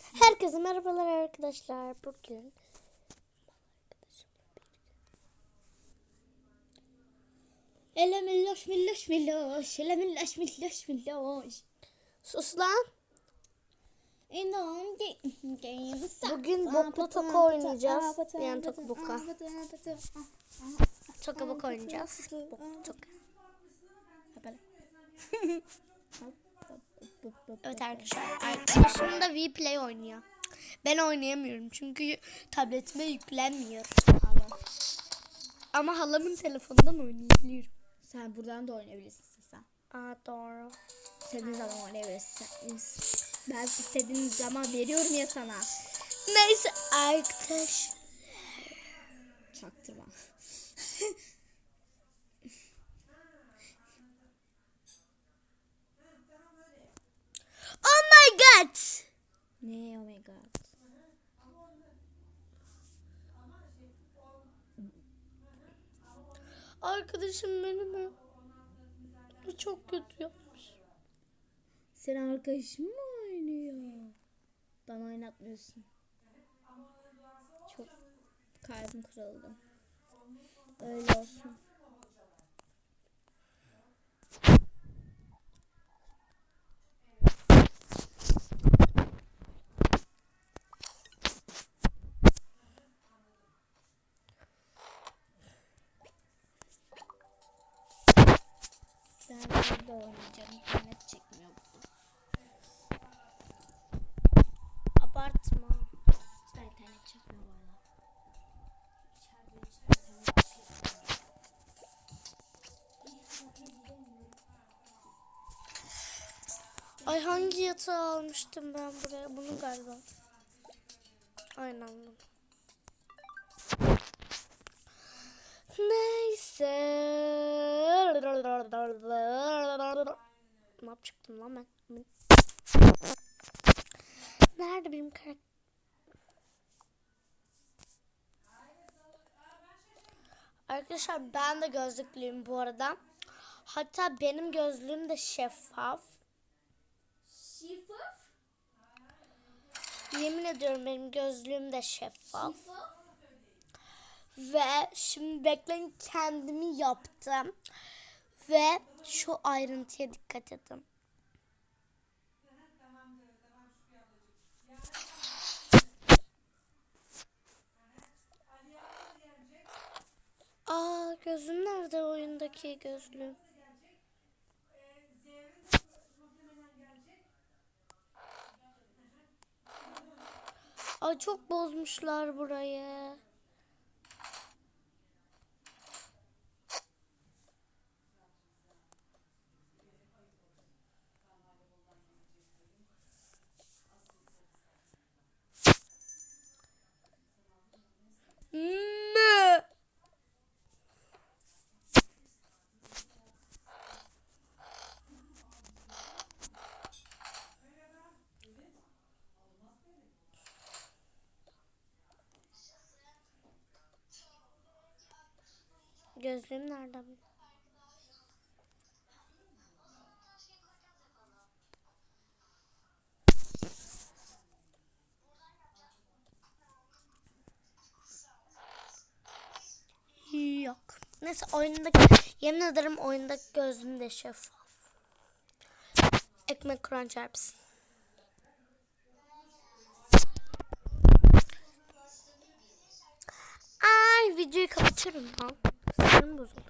Herkese merhabalar arkadaşlar. Bugün Ele milloş milloş milloş. Ele milloş milloş milloş. sus lan. Bugün boklu toka oynayacağız. Yani toka boka. Toka boka oynayacağız. Boklu toka. Evet arkadaşlar. Arkadaşım da Vplay oynuyor. Ben oynayamıyorum çünkü tabletime yüklenmiyor. Ama halamın telefonundan oynayabiliyorum. Sen buradan da oynayabilirsin sen. Aa doğru. İstediğin zaman oynayabilirsin. Ben istediğin zaman veriyorum ya sana. Neyse arkadaş. Çaktırma. Arkadaşım benim çok kötü yapmış. Senin arkadaşın mı oynuyor? Bana oynatmıyorsun. Çok kalbim kırıldı. Öyle olsun. Ben burada oynayacağım. İnternet çekmiyor. Abartma. İşte internet çekmiyor bu arada. Ay hangi yatağı almıştım ben buraya? Bunu galiba. Aynen bunu. Neyse. Ne yapacaktım lan ben? Nerede benim karakter? Arkadaşlar ben de gözlüklüyüm bu arada. Hatta benim gözlüğüm de şeffaf. Şifaf? Yemin ediyorum benim gözlüğüm de şeffaf. Ve şimdi bekleyin kendimi yaptım. Ve şu ayrıntıya dikkat edin. Aa gözüm nerede oyundaki gözlüğüm? Ay çok bozmuşlar burayı. Gözlüğüm nerede? benim? Yok. Neyse oyundaki yemin ederim oyundaki gözlüğüm de şeffaf. Ekmek kuran çarpsın. Ay videoyu kapatırım lan. bozuldu.